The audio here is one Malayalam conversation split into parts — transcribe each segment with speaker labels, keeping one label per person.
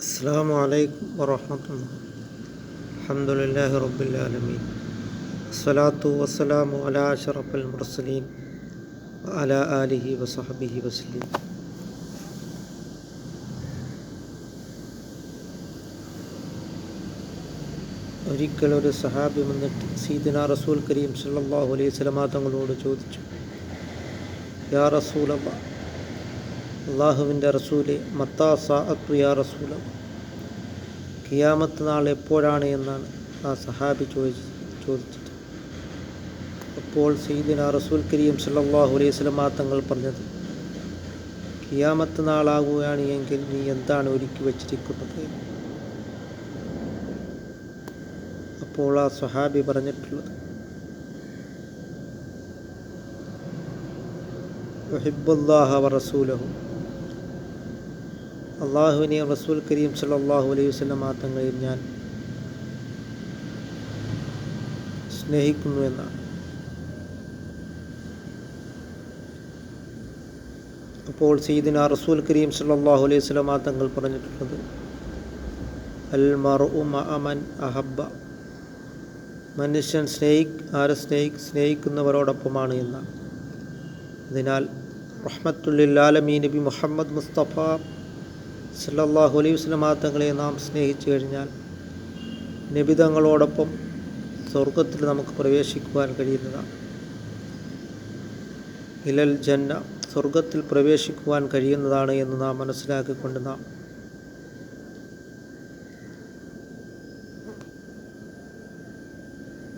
Speaker 1: അസ്സാം വലൈക്കും വറഹമത്തുള്ള അലഹമുല്ലാ റബ്ബുലാലമീൻ സ്വലാത്തു വസ്സലാമു അലാ ഷറഫുൽ മുർസലീൻ അല ആലിഹി വസഹബിഹി വസ്ലീം. ഒരിക്കലൊരു സഹാബി വന്നിട്ട് സീദന റസൂൽ കരീം സല്ലാഹു അലൈഹി സ്വലമാ തങ്ങളോട് ചോദിച്ചു യാ റസൂലമ്മ അള്ളാഹുവിന്റെ റസൂലെ മത്താ സാഅത്തു യാ റസൂല. കിയാമത്ത് നാൾ എപ്പോഴാണ് എന്നാണ് ആ സഹാബി ചോദിച്ചു ചോദിച്ചത്. അപ്പോൾ സീദിന റസൂൽ കരീം സല്ലാഹു അലൈഹി സ്വലമാ തങ്ങൾ പറഞ്ഞത് കിയാമത്ത് നാളാകുകയാണ് എങ്കിൽ നീ എന്താണ് ഒരുക്കി വച്ചിരിക്കുന്നത്? അപ്പോൾ ആ സഹാബി പറഞ്ഞിട്ടുള്ളത് റസൂലഹു. അള്ളാഹുവിനെയും റസൂൽ കരീം സലാഹു അലൈഹി വസ്ലം മാത്രങ്ങളെയും ഞാൻ സ്നേഹിക്കുന്നു എന്നാണ്. അപ്പോൾ സീദിന റസൂൽ കരീം സലാഹു അലൈഹി വസ്ലം തങ്ങൾ പറഞ്ഞിട്ടുള്ളത് അൽ മറു അമൻ അഹബ്ബ. മനുഷ്യൻ സ്നേഹി ആരെ സ്നേഹി സ്നേഹിക്കുന്നവരോടൊപ്പമാണ് എന്നാണ്. അതിനാൽ റഹ്മത്തുല്ലാലമീ നബി മുഹമ്മദ് മുസ്തഫ സല്ലല്ലാഹു അലൈഹി വസല്ലം തങ്ങളെ നാം സ്നേഹിച്ചു കഴിഞ്ഞാൽ നിബിതങ്ങളോടൊപ്പം സ്വർഗത്തിൽ നമുക്ക് പ്രവേശിക്കുവാൻ കഴിയുന്നതാണ്. ഇലൽ ജന്ന സ്വർഗത്തിൽ പ്രവേശിക്കുവാൻ കഴിയുന്നതാണ് എന്ന് നാം മനസ്സിലാക്കിക്കൊണ്ട് നാം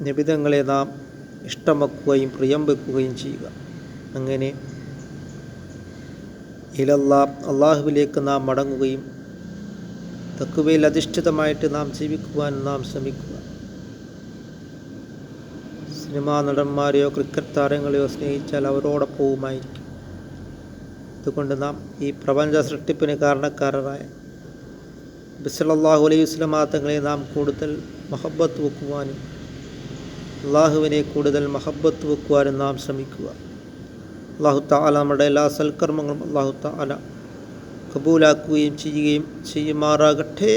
Speaker 1: നിബിതങ്ങളെ നാം ഇഷ്ടം വെക്കുകയും പ്രിയം വെക്കുകയും ചെയ്യുക. അങ്ങനെ ഇലല്ലാ അള്ളാഹുവിലേക്ക് നാം മടങ്ങുകയും തക്കുവയിൽ അധിഷ്ഠിതമായിട്ട് നാം ജീവിക്കുവാൻ നാം ശ്രമിക്കുക. സിനിമാ നടന്മാരെയോ ക്രിക്കറ്റ് താരങ്ങളെയോ സ്നേഹിച്ചാൽ അവരോടൊപ്പവുമായിരിക്കും. അതുകൊണ്ട് നാം ഈ പ്രപഞ്ച സൃഷ്ടിപ്പിന് കാരണക്കാരായ ബിസലല്ലാഹു അലൈഹി വസ്ലമാങ്ങളെ നാം കൂടുതൽ മഹബത്ത് വെക്കുവാനും അള്ളാഹുവിനെ കൂടുതൽ മഹബത്ത് വെക്കുവാനും നാം ശ്രമിക്കുക. അള്ളാഹു താല നമ്മുടെ എല്ലാ സൽക്കർമ്മങ്ങളും അള്ളാഹു താല കബൂലാക്കുകയും ചെയ്യുകയും ചെയ്യുമാറാകട്ടെ.